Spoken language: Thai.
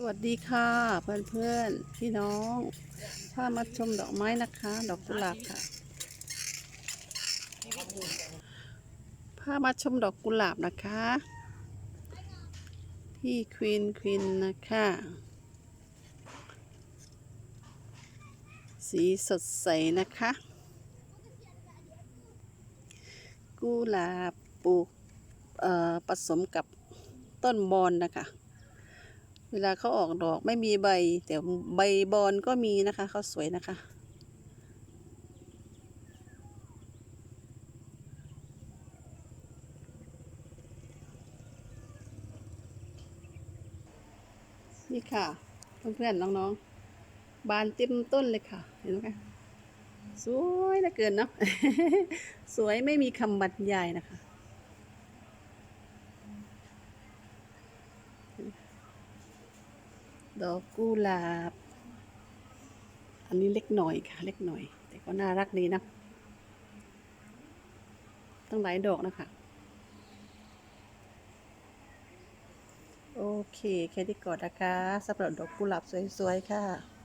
สวัสดีค่ะ เพื่อนเพื่อนพี่น้องพามาชมดอกไม้นะคะ ดอกกุหลาบค่ะพามาชมดอกกุหลาบนะคะ ที่ควีนควีนนะคะ สีสดใสนะคะ กุหลาบปลูกเอ่อผสมกับต้นบอนนะคะ เวลาเขาออกดอกไม่มีใบ แต่ใบบอนก็มีนะคะเขาสวยนะคะ นี่ค่ะ เพื่อนๆน้องๆ บานเต็มต้นเลยค่ะ เห็นไหมคะสวยเหลือเกินเนาะสวยไม่มีคำบรรยายนะคะ ดอกกุหลาบ อันนี้เล็กหน่อยค่ะ เล็กหน่อย แต่ก็น่ารักดีนะตั้งหลายดอกนะคะ โอเค แค่ที่กอดนะคะสำหรับดอกกุหลาบสวยๆ ค่ะ